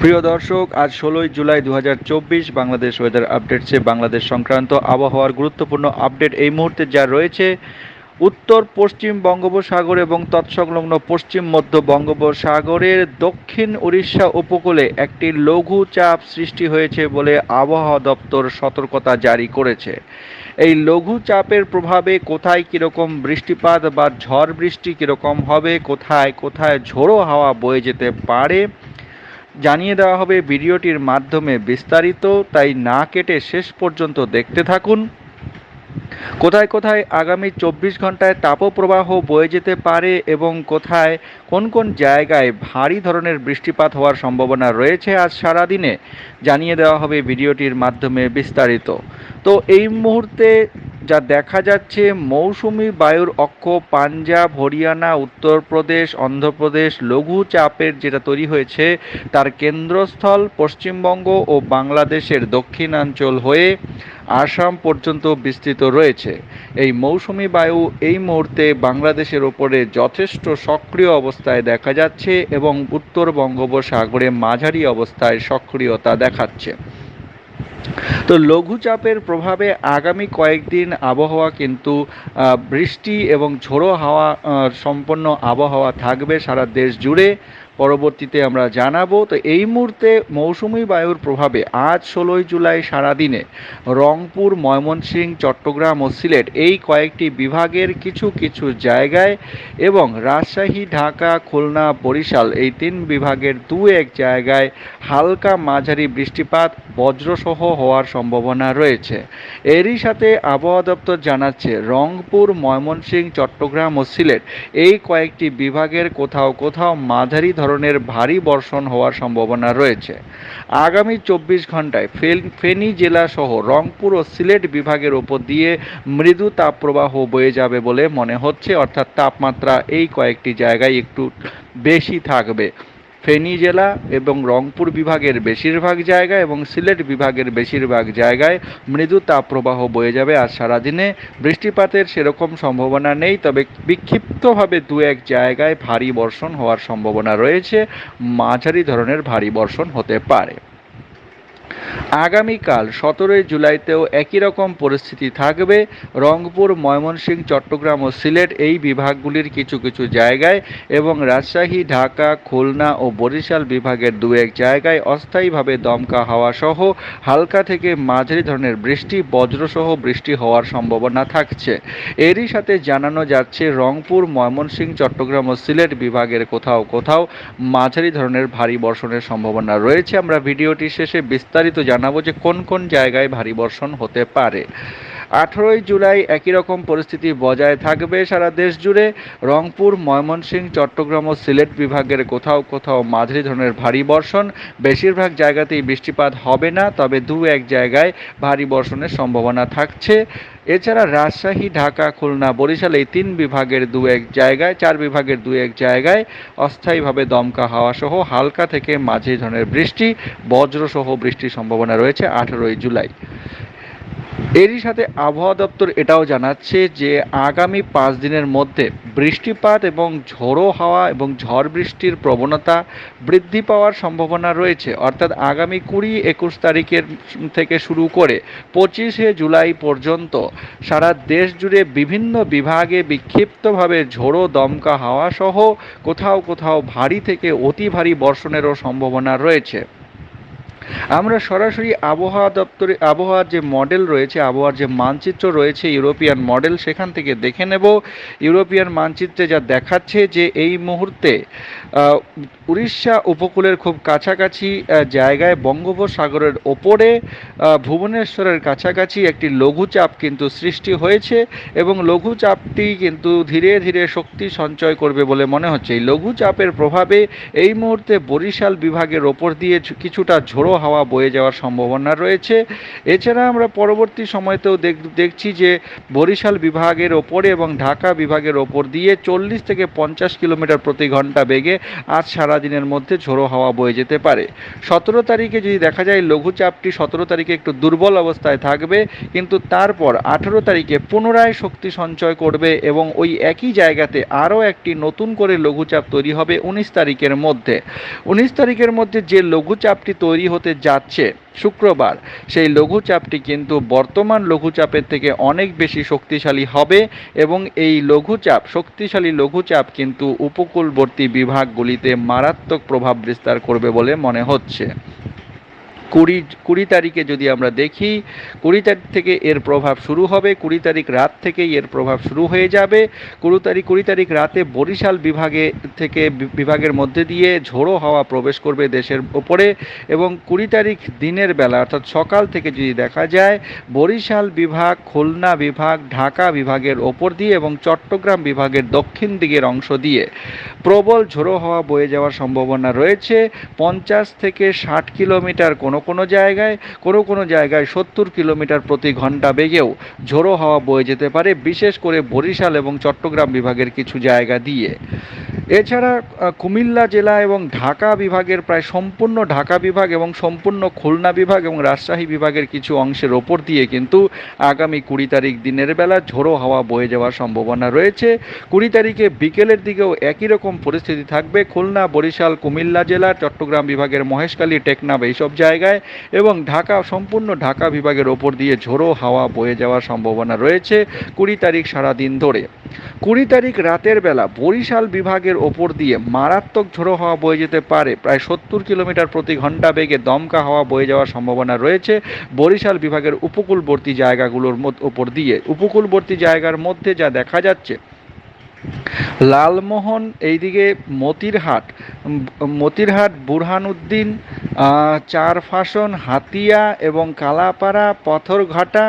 প্রিয় দর্শক, আজ ষোলোই জুলাই দু হাজার চব্বিশ বাংলাদেশ ওয়েদার আপডেটসে বাংলাদেশ সংক্রান্ত আবহাওয়ার গুরুত্বপূর্ণ আপডেট এই মুহূর্তে যা রয়েছে, উত্তর, পশ্চিম বঙ্গোপসাগর এবং তৎসংলগ্ন পশ্চিম মধ্য বঙ্গোপসাগরের দক্ষিণ উড়িষ্যা উপকূলে একটি লঘু চাপ সৃষ্টি হয়েছে বলে আবহাওয়া দপ্তর সতর্কতা জারি করেছে। এই লঘু চাপের প্রভাবে কোথায় কীরকম বৃষ্টিপাত বা ঝড় বৃষ্টি কীরকম হবে, কোথায় কোথায় ঝোড়ো হাওয়া বয়ে যেতে পারে জানিয়ে দেওয়া হবে ভিডিওটির মাধ্যমে বিস্তারিত, তাই না কেটে শেষ পর্যন্ত দেখতে থাকুন। কোথায় কোথায় আগামী চব্বিশ ঘন্টায় তাপপ্রবাহ বয়ে যেতে পারে এবং কোথায় কোন কোন জায়গায় ভারী ধরনের বৃষ্টিপাত হওয়ার সম্ভাবনা রয়েছে আজ সারাদিনে, জানিয়ে দেওয়া হবে ভিডিওটির মাধ্যমে বিস্তারিত। তো এই মুহূর্তে যা দেখা যাচ্ছে মৌসুমি বায়ুর অক্ষ, পাঞ্জাব, হরিয়ানা, উত্তরপ্রদেশ, অন্ধ্রপ্রদেশ, লঘু চাপের যেটা তৈরি হয়েছে, তার কেন্দ্রস্থল পশ্চিমবঙ্গ ও বাংলাদেশের দক্ষিণাঞ্চল হয়ে আসাম পর্যন্ত বিস্তৃত রয়েছে। এই মৌসুমি বায়ু এই মুহূর্তে বাংলাদেশের ওপরে যথেষ্ট সক্রিয় অবস্থায় দেখা যাচ্ছে এবং উত্তর বঙ্গোপসাগরে মাঝারি অবস্থায় সক্রিয়তা দেখাচ্ছে। তো লঘুচাপের প্রভাবে আগামী কয়েকদিন আবহাওয়া কিন্তু বৃষ্টি এবং ঝোড়ো হাওয়া সম্পন্ন আবহাওয়া থাকবে সারা দেশ জুড়ে। পরবর্তীতে আমরা জানাব, তো এই মুহূর্তে মৌসুমি বায়ুর প্রভাবে আজ ষোলোই জুলাই সারাদিনে রংপুর, ময়মনসিংহ, চট্টগ্রাম ও সিলেট এই কয়েকটি বিভাগের কিছু কিছু জায়গায় এবং রাজশাহী, ঢাকা, খুলনা, বরিশাল এই তিন বিভাগের দু এক জায়গায় হালকা মাঝারি বৃষ্টিপাত, বজ্রসহ হওয়ার সম্ভাবনা রয়েছে। এরই সাথে আবহাওয়া দপ্তর জানাচ্ছে, রংপুর, ময়মনসিংহ, চট্টগ্রাম ও সিলেট এই কয়েকটি বিভাগের কোথাও কোথাও মাঝারি ধরনের ভারী বর্ষণ হওয়ার সম্ভাবনা রয়েছে। আগামী চব্বিশ ঘন্টায় ফেনী জেলাসহ রংপুর ও সিলেট বিভাগের ওপর দিয়ে মৃদু তাপপ্রবাহ বয়ে যাবে বলে মনে হচ্ছে। অর্থাৎ তাপমাত্রা এই কয়েকটি জায়গায় একটু বেশি থাকবে। ফেনী জেলা এবং রংপুর বিভাগের বেশিরভাগ জায়গায় এবং সিলেট বিভাগের বেশিরভাগ জায়গায় মৃদু তাপপ্রবাহ বয়ে যাবে আর সারাদিনে বৃষ্টিপাতের সেরকম সম্ভাবনা নেই, তবে বিক্ষিপ্তভাবে দু এক জায়গায় ভারী বর্ষণ হওয়ার সম্ভাবনা রয়েছে। মাঝারি ধরনের ভারী বর্ষণ হতে পারে। আগামীকাল সতেরোই জুলাইতেও একই রকম পরিস্থিতি থাকবে। রংপুর, ময়মনসিংহ, চট্টগ্রাম ও সিলেট এই বিভাগগুলির কিছু কিছু জায়গায় এবং রাজশাহী, ঢাকা, খুলনা ও বরিশাল বিভাগের দু এক জায়গায় অস্থায়ীভাবে দমকা হাওয়া সহ হালকা থেকে মাঝারি ধরনের বৃষ্টি, বজ্রসহ বৃষ্টি হওয়ার সম্ভাবনা থাকছে। এরই সাথে জানানো যাচ্ছে, রংপুর, ময়মনসিংহ, চট্টগ্রাম ও সিলেট বিভাগের কোথাও কোথাও মাঝারি ধরনের ভারী বর্ষণের সম্ভাবনা রয়েছে। আমরা ভিডিওটি শেষে বিস্তারিত জানাব যে কোন কোন জায়গায় ভারী বর্ষণ হতে পারে। আঠেরোই জুলাই একই রকম পরিস্থিতি বজায় থাকবে সারা দেশ জুড়ে। রংপুর, ময়মনসিংহ, চট্টগ্রাম ও সিলেট বিভাগের কোথাও কোথাও মাঝারি ধরনের ভারী বর্ষণ। বেশিরভাগ জায়গাতেই বৃষ্টিপাত হবে না, তবে দু এক জায়গায় ভারী বর্ষণের সম্ভাবনা থাকছে। এছাড়া রাজশাহী, ঢাকা, খুলনা, বরিশাল এই তিন বিভাগের দু এক জায়গায়, চার বিভাগের দু এক জায়গায় অস্থায়ীভাবে দমকা হাওয়া সহ হালকা থেকে মাঝে ধরনের বৃষ্টি, বজ্রসহ বৃষ্টির সম্ভাবনা রয়েছে আঠেরোই জুলাই। এরই সাথে আবহাওয়া দপ্তর এটাও জানাচ্ছে যে আগামী পাঁচ দিনের মধ্যে বৃষ্টিপাত এবং ঝোড়ো হাওয়া এবং ঝড় বৃষ্টির প্রবণতা বৃদ্ধি পাওয়ার সম্ভাবনা রয়েছে। অর্থাৎ আগামী কুড়ি একুশ তারিখের থেকে শুরু করে পঁচিশে জুলাই পর্যন্ত সারা দেশ জুড়ে বিভিন্ন বিভাগে বিক্ষিপ্তভাবে ঝোড়ো দমকা হাওয়া সহ কোথাও কোথাও ভারী থেকে অতি ভারী বর্ষণেরও সম্ভাবনা রয়েছে। আমরা সরাসরি আবহাওয়া দপ্তরে, আবহাওয়ার যে মডেল রয়েছে, আবহাওয়ার যে মানচিত্র রয়েছে, ইউরোপিয়ান মডেল, সেখান থেকে দেখে নেব। ইউরোপিয়ান মানচিত্রে যা দেখাচ্ছে যে এই মুহূর্তে উড়িষ্যা উপকূলের খুব কাছাকাছি জায়গায় বঙ্গোপসাগরের ওপরে ভুবনেশ্বরের কাছাকাছি একটি লঘুচাপ কিন্তু সৃষ্টি হয়েছে এবং লঘুচাপটি কিন্তু ধীরে ধীরে শক্তি সঞ্চয় করবে বলে মনে হচ্ছে। এই লঘুচাপের প্রভাবে এই মুহূর্তে বরিশাল বিভাগের ওপর দিয়ে কিছুটা ঝোড়ো হাওয়া বয়ে যাওয়ার সম্ভাবনা রয়েছে। এছাড়া আমরা পরবর্তী সময়তেও দেখ- দেখছি যে বরিশাল বিভাগের ওপরে এবং ঢাকা বিভাগের ওপর দিয়ে চল্লিশ থেকে পঞ্চাশ কিলোমিটার প্রতি ঘণ্টা বেগে আজ সারাদিনের মধ্যে ঝোড়ো হাওয়া বয়ে যেতে পারে। সতেরো তারিখে যদি দেখা যায়, লঘুচাপটি সতেরো তারিখে একটু দুর্বল অবস্থায় থাকবে, কিন্তু তারপর আঠেরো তারিখে পুনরায় শক্তি সঞ্চয় করবে এবং ওই একই জায়গাতে আরও একটি নতুন করে লঘুচাপ তৈরি হবে উনিশ তারিখের মধ্যে। উনিশ তারিখের মধ্যে যে লঘুচাপটি তৈরি হতে যাচ্ছে শুক্রবার। সেই লঘুচাপটি কিন্তু বর্তমান লঘুচাপের থেকে অনেক বেশি শক্তিশালী হবে এবং এই লঘুচাপ, শক্তিশালী লঘুচাপ কিন্তু উপকূলবর্তী বিভাগগুলিতে মারাত্মক প্রভাব বিস্তার করবে বলে মনে হচ্ছে। কুড়ি কুড়ি তারিখে যদি আমরা দেখি, কুড়ি তারিখ থেকে এর প্রভাব শুরু হবে, কুড়ি তারিখ রাত থেকেই এর প্রভাব শুরু হয়ে যাবে। কুড়ি তারিখ কুড়ি তারিখ রাতে বরিশাল বিভাগে থেকে বিভাগের মধ্যে দিয়ে ঝোড়ো হাওয়া প্রবেশ করবে দেশের ওপরে এবং কুড়ি তারিখ দিনের বেলা, অর্থাৎ সকাল থেকে যদি দেখা যায়, বরিশাল বিভাগ, খুলনা বিভাগ, ঢাকা বিভাগের ওপর দিয়ে এবং চট্টগ্রাম বিভাগের দক্ষিণ দিকের অংশ দিয়ে প্রবল ঝোড়ো হাওয়া বয়ে যাওয়ার সম্ভাবনা রয়েছে। পঞ্চাশ থেকে ষাট কিলোমিটার কোনো কোনো জায়গায়, কোনো কোনো জায়গায় সত্তর কিলোমিটার প্রতি ঘণ্টা বেগেও ঝোড়ো হাওয়া বয়ে যেতে পারে, বিশেষ করে বরিশাল এবং চট্টগ্রাম বিভাগের কিছু জায়গা দিয়ে। এছাড়া কুমিল্লা জেলা এবং ঢাকা বিভাগের প্রায় সম্পূর্ণ ঢাকা বিভাগ এবং সম্পূর্ণ খুলনা বিভাগ এবং রাজশাহী বিভাগের কিছু অংশের ওপর দিয়ে কিন্তু আগামী কুড়ি তারিখ দিনের বেলা ঝোড়ো হাওয়া বয়ে যাওয়ার সম্ভাবনা রয়েছে। কুড়ি তারিখে বিকেলের দিকেও একই রকম পরিস্থিতি থাকবে। খুলনা, বরিশাল, কুমিল্লা জেলা, চট্টগ্রাম বিভাগের মহেশখালী, টেকনাফ এইসব জায়গায় এবং ঢাকা, সম্পূর্ণ ঢাকা বিভাগের ওপর দিয়ে ঝোড়ো হাওয়া বয়ে যাওয়ার সম্ভাবনা রয়েছে কুড়ি তারিখ সারাদিন ধরে। কুড়ি তারিখ রাতের বেলা বরিশাল বিভাগের ওপর দিয়ে মারাত্মক ঝোড়ো হাওয়া বয়ে যেতে পারে। প্রায় সত্তর কিলোমিটার প্রতি ঘণ্টা বেগে দমকা হওয়া বয়ে যাওয়ার সম্ভাবনা রয়েছে বরিশাল বিভাগের উপকূলবর্তী জায়গাগুলোর ওপর দিয়ে। উপকূলবর্তী জায়গার মধ্যে যা দেখা যাচ্ছে লালমোহন এইদিকে মতিরহাট মতিরহাট, বুরহানুদ্দিন চারফাসন, হাতিয়া এবং কালাপাড়া, পথরঘাটা,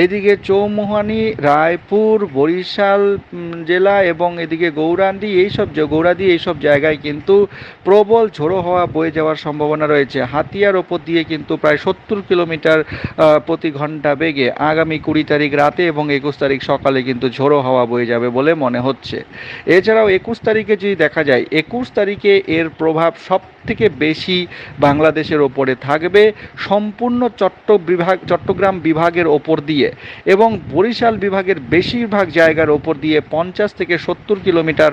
এইদিকে চৌমুহানি, রায়পুর, বরিশাল জেলা এবং এদিকে গৌরান্ডি এইসব গৌরাদি এইসব জায়গায় কিন্তু প্রবল ঝোড়ো হওয়া বয়ে যাওয়ার সম্ভাবনা রয়েছে। হাতিয়ার ওপর দিয়ে কিন্তু প্রায় সত্তর কিলোমিটার প্রতি ঘণ্টা বেগে আগামী কুড়ি তারিখ রাতে এবং একুশ তারিখ সকালে কিন্তু ঝোড়ো হাওয়া বয়ে যাবে বলে মনে হচ্ছে। এছাড়াও একুশ তারিখে যদি দেখা যায়, একুশ তারিখে এর প্রভাব সব থেকে বেশি বাংলাদেশের ওপরে থাকবে সম্পূর্ণ চট্ট বিভাগ চট্টগ্রাম বিভাগের ওপর দিয়ে এবং বরিশাল বিভাগের বেশিরভাগ জায়গার ওপর দিয়ে পঞ্চাশ থেকে সত্তর কিলোমিটার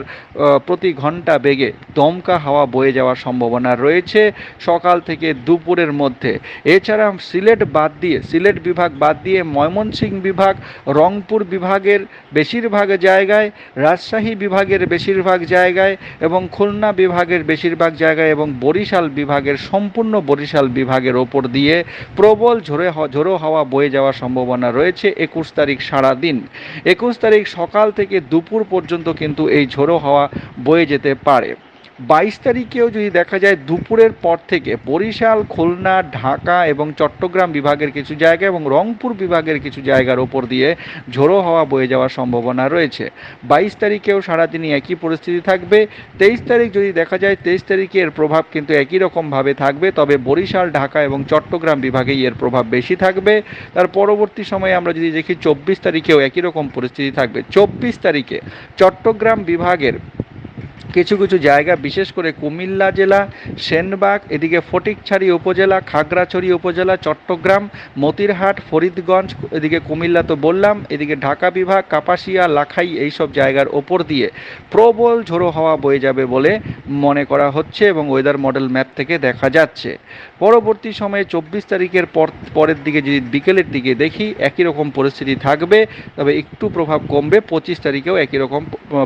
প্রতি ঘণ্টা বেগে দমকা হাওয়া বয়ে যাওয়ার সম্ভাবনা রয়েছে সকাল থেকে দুপুরের মধ্যে। এছাড়া সিলেট বাদ দিয়ে, সিলেট বিভাগ বাদ দিয়ে ময়মনসিংহ বিভাগ, রংপুর বিভাগের বেশিরভাগ জায়গায় রাজশাহী বিভাগের বেশিরভাগ জায়গায় এবং খুলনা বিভাগের বেশিরভাগ জায়গায় এবং বরিশাল বিভাগের সম্পূর্ণ বরিশাল বিভাগের ওপর দিয়ে প্রবল ঝোরো ঝোড়ো হাওয়া বয়ে যাওয়ার সম্ভাবনা রয়েছে একুশ তারিখ সারা দিন। একুশ তারিখ সকাল থেকে দুপুর পর্যন্ত কিন্তু এই ঝোড়ো হাওয়া বয়ে যেতে পারে। বাইশ তারিখেও যদি দেখা যায় দুপুরের পর থেকে বরিশাল, খুলনা, ঢাকা এবং চট্টগ্রাম বিভাগের কিছু জায়গা এবং রংপুর বিভাগের কিছু জায়গার ওপর দিয়ে ঝোড়ো হাওয়া বয়ে যাওয়ার সম্ভাবনা রয়েছে। বাইশ তারিখেও সারাদিনই একই পরিস্থিতি থাকবে। তেইশ তারিখ যদি দেখা যায়, তেইশ তারিখে এর প্রভাব কিন্তু একই রকমভাবে থাকবে, তবে বরিশাল, ঢাকা এবং চট্টগ্রাম বিভাগেই এর প্রভাব বেশি থাকবে। তার পরবর্তী সময়ে আমরা যদি দেখি, চব্বিশ তারিখেও একই রকম পরিস্থিতি থাকবে। চব্বিশ তারিখে চট্টগ্রাম বিভাগের কিছু কিছু জায়গা, বিশেষ করে কুমিল্লা জেলা, সেনবাগ, এদিকে ফটিকছড়ি উপজেলা, খাগড়াছড়ি উপজেলা, চট্টগ্রাম, মতিরহাট, ফরিদগঞ্জ, এদিকে কুমিল্লা তো বললাম, এদিকে ঢাকা বিভাগ, কাপাসিয়া, লাখাই এইসব জায়গার ওপর দিয়ে প্রবল ঝোড়ো হাওয়া বয়ে যাবে বলে মনে করা হচ্ছে এবং ওয়েদার মডেল ম্যাপ থেকে দেখা যাচ্ছে। পরবর্তী সময়ে চব্বিশ তারিখের পর, পরের দিকে যদি বিকেলের দিকে দেখি, একই রকম পরিস্থিতি থাকবে, তবে একটু প্রভাব কমবে, পঁচিশ তারিখেও একই রকম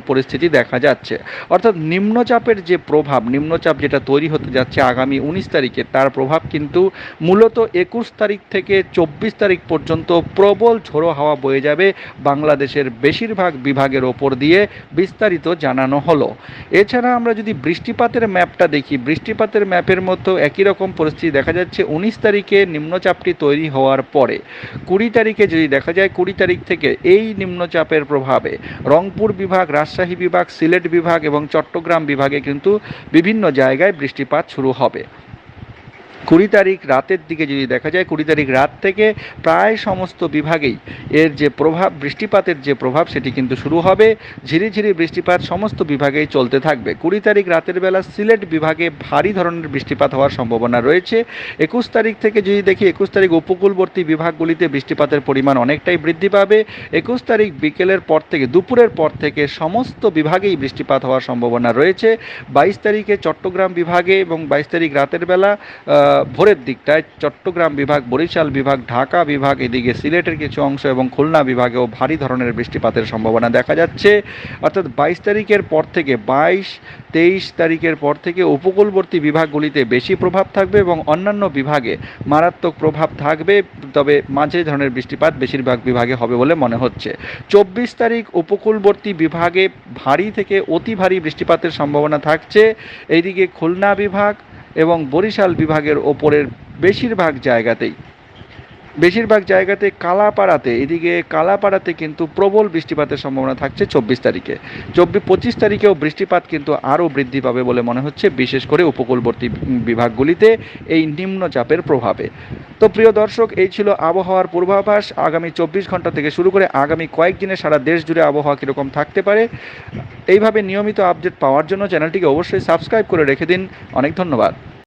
পরিস্থিতি দেখা যাচ্ছে। অর্থাৎ নিম্নচাপের যে প্রভাব, নিম্নচাপ যেটা তৈরি হতে যাচ্ছে আগামী উনিশ তারিখে, তার প্রভাব কিন্তু মূলত একুশ তারিখ থেকে চব্বিশ তারিখ পর্যন্ত প্রবল ঝোড়ো হাওয়া বয়ে যাবে বাংলাদেশের বেশিরভাগ বিভাগের ওপর দিয়ে বিস্তারিত জানানো হলো। এছাড়া আমরা যদি বৃষ্টিপাতের ম্যাপটা দেখি, বৃষ্টিপাতের ম্যাপের মতো একই রকম পরিস্থিতি দেখা যাচ্ছে উনিশ তারিখে নিম্নচাপটি তৈরি হওয়ার পরে। কুড়ি তারিখে যদি দেখা যায়, কুড়ি তারিখ থেকে এই নিম্নচাপের প্রভাবে রংপুর বিভাগ, রাজশাহী বিভাগ, সিলেট বিভাগ এবং চট্টগ্রাম বিভাগে কিন্তু বিভিন্ন জায়গায় বৃষ্টিপাত শুরু হবে। কুড়ি তারিখ রাতের দিকে যদি দেখা যায়, কুড়ি তারিখ রাত থেকে প্রায় সমস্ত বিভাগেই এর যে প্রভাব, বৃষ্টিপাতের যে প্রভাব, সেটি কিন্তু শুরু হবে। ঝিরিঝিরি বৃষ্টিপাত সমস্ত বিভাগেই চলতে থাকবে। কুড়ি তারিখ রাতের বেলা সিলেট বিভাগে ভারী ধরনের বৃষ্টিপাত হওয়ার সম্ভাবনা রয়েছে। একুশ তারিখ থেকে যদি দেখি, একুশ তারিখ উপকূলবর্তী বিভাগগুলিতে বৃষ্টিপাতের পরিমাণ অনেকটাই বৃদ্ধি পাবে। একুশ তারিখ বিকেলের পর থেকে, দুপুরের পর থেকে সমস্ত বিভাগেই বৃষ্টিপাত হওয়ার সম্ভাবনা রয়েছে। বাইশ তারিখে চট্টগ্রাম বিভাগে এবং বাইশ তারিখ রাতের বেলা ভোরের দিকটায় চট্টগ্রাম বিভাগ, বরিশাল বিভাগ, ঢাকা বিভাগ, এদিকে সিলেটের কিছু অংশ এবং খুলনা বিভাগেও ভারী ধরনের বৃষ্টিপাতের সম্ভাবনা দেখা যাচ্ছে। অর্থাৎ বাইশ তারিখের পর থেকে, বাইশ, তেইশ তারিখের পর থেকে উপকূলবর্তী বিভাগগুলিতে বেশি প্রভাব থাকবে এবং অন্যান্য বিভাগে মারাত্মক প্রভাব থাকবে। তবে মাঝে ধরনের বৃষ্টিপাত বেশিরভাগ বিভাগে হবে বলে মনে হচ্ছে। চব্বিশ তারিখ উপকূলবর্তী বিভাগে ভারী থেকে অতি ভারী বৃষ্টিপাতের সম্ভাবনা থাকছে। এইদিকে খুলনা বিভাগ এবং বরিশাল বিভাগের ওপরের বেশিরভাগ জায়গাতেই। বেশিরভাগ জায়গাতে কালাপাড়াতে, এদিকে কালাপাড়াতে কিন্তু প্রবল বৃষ্টিপাতের সম্ভাবনা থাকছে চব্বিশ তারিখে। চব্বিশ পঁচিশ তারিখেও বৃষ্টিপাত কিন্তু আরও বৃদ্ধি পাবে বলে মনে হচ্ছে, বিশেষ করে উপকূলবর্তী বিভাগগুলিতে এই নিম্নচাপের প্রভাবে। তো প্রিয় দর্শক, এই ছিল আবহাওয়ার পূর্বাভাস। আগামী চব্বিশ ঘণ্টা থেকে শুরু করে আগামী কয়েকদিনে সারা দেশ জুড়ে আবহাওয়া কীরকম থাকতে পারে, এইভাবে নিয়মিত আপডেট পাওয়ার জন্য চ্যানেলটিকে অবশ্যই সাবস্ক্রাইব করে রেখে দিন। অনেক ধন্যবাদ।